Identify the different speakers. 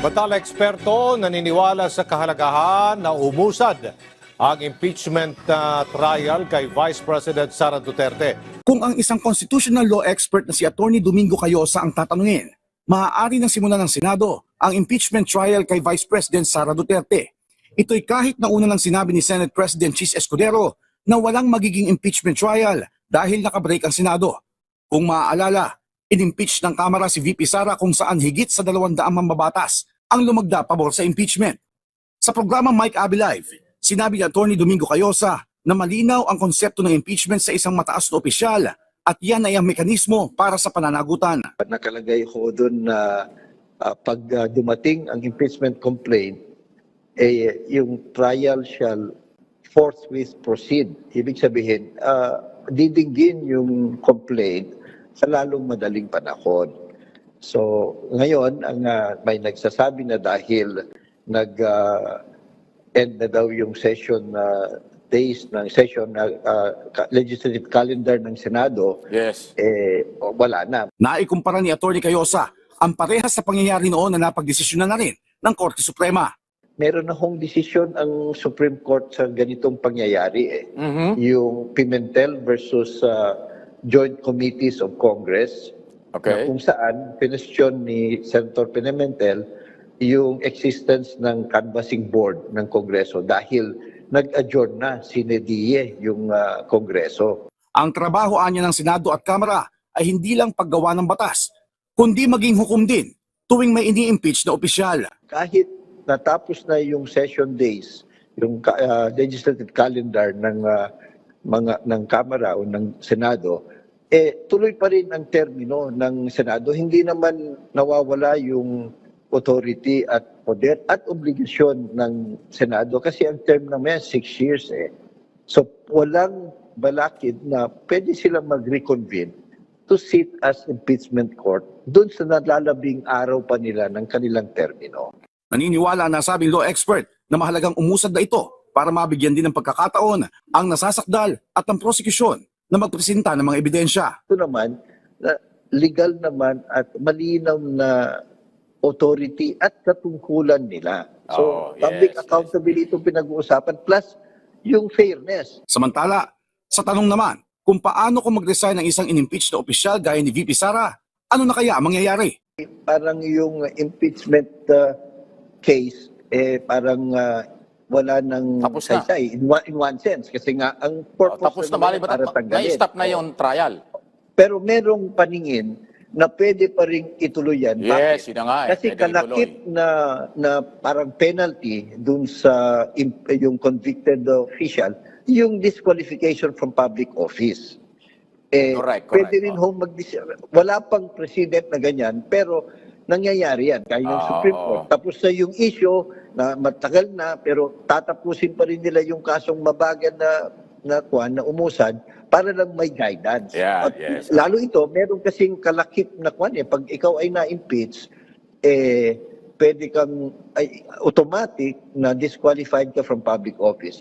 Speaker 1: Samantala, eksperto naniniwala sa kahalagahan na umusad ang impeachment uh, trial kay Vice President Sara Duterte.
Speaker 2: Kung ang isang constitutional law expert na si Attorney Domingo Cayosa ang tatanungin, maaari nang simulan ng Senado ang impeachment trial kay Vice President Sara Duterte. Ito'y kahit na una nang sinabi ni Senate President Chis Escudero na walang magiging impeachment trial dahil nakabreak ang Senado. Kung maaalala, inimpeach ng Kamara si VP Sara kung saan higit sa dalawang daang mambabatas ang lumagda pabor sa impeachment. Sa programa Mike Abby Live, sinabi ni Attorney Domingo Cayosa na malinaw ang konsepto ng impeachment sa isang mataas na opisyal at yan ay ang mekanismo para sa pananagutan.
Speaker 3: nakalagay ko doon na ah, pag ah, dumating ang impeachment complaint, eh, yung trial shall forthwith proceed. Ibig sabihin, ah, didinggin yung complaint sa lalong madaling panahon. So, ngayon, ang ah, may nagsasabi na dahil nag ah, end na daw yung session na days ng session na ka- legislative calendar ng Senado,
Speaker 4: Yes.
Speaker 3: eh, wala na.
Speaker 2: Naikumpara ni Attorney Cayosa ang parehas sa pangyayari noon na napagdesisyonan na rin ng Korte Suprema.
Speaker 3: meron na hong desisyon ang Supreme Court sa ganitong pangyayari eh.
Speaker 4: Mhm.
Speaker 3: Yung Pimentel versus uh, Joint Committees of Congress na
Speaker 4: Okay.
Speaker 3: kung saan pinestyon ni Senator Pimentel yung existence ng canvassing board ng Kongreso dahil nag-adjourn na sine die yung uh, Kongreso.
Speaker 2: Ang trabaho anya ng Senado at Kamara ay hindi lang paggawa ng batas, kundi maging hukom din tuwing may ini-impeach na opisyal.
Speaker 3: kahit natapos na yung session days, yung ah, legislative calendar ng ah, mga ng Kamara o ng Senado, eh tuloy pa rin ang termino ng Senado. Hindi naman nawawala yung authority at poder at obligasyon ng Senado kasi ang term naman six years eh. So walang balakid na pwede silang mag-reconvene to sit as impeachment court doon sa nalalabing araw pa nila ng kanilang termino.
Speaker 2: Naniniwala na sabing law expert na mahalagang umusad na ito para mabigyan din ng pagkakataon ang nasasakdal at ang prosekusyon na magpresenta ng mga ebidensya.
Speaker 3: Ito naman, na legal naman at malinaw na authority at katungkulan nila. So, public
Speaker 4: yes, yes.
Speaker 3: accountability itong pinag-uusapan plus yung fairness.
Speaker 2: Samantala, sa tanong naman kung paano kung mag-resign ang isang inimpeach na opisyal gaya ni VP Sara, ano na kaya ang mangyayari?
Speaker 3: Parang yung impeachment uh, case, eh parang uh, wala nang
Speaker 4: Tapos na.
Speaker 3: saysay in one, in one sense. Kasi nga, ang
Speaker 4: Oh,
Speaker 3: purpose
Speaker 4: tapos na
Speaker 3: ay
Speaker 4: ba
Speaker 3: para tanggalin.
Speaker 4: na-stop na yung trial?
Speaker 3: Pero merong paningin na pwede pa rin ituloy yan.
Speaker 4: Yes,
Speaker 3: Bakit?
Speaker 4: yun na nga eh.
Speaker 3: Kasi
Speaker 4: Pwede
Speaker 3: kalakip
Speaker 4: ituloy.
Speaker 3: na na parang penalty dun sa im- yung convicted official, yung disqualification from public office. Eh,
Speaker 4: Correct, correct.
Speaker 3: Pwede rin hong mag Wala pang president na ganyan, pero nangyayari yan. Kaya yung
Speaker 4: Oo.
Speaker 3: Supreme Court. Tapos na yung issue na matagal na, pero tatapusin pa rin nila yung kasong mabagal na na kuan na umusad para lang may guidance.
Speaker 4: Yeah,
Speaker 3: At
Speaker 4: yes.
Speaker 3: Lalo ito, meron kasing kalakip na kwan eh. Pag ikaw ay na-impeach, eh, pwede kang ay, automatic na disqualified ka from public office.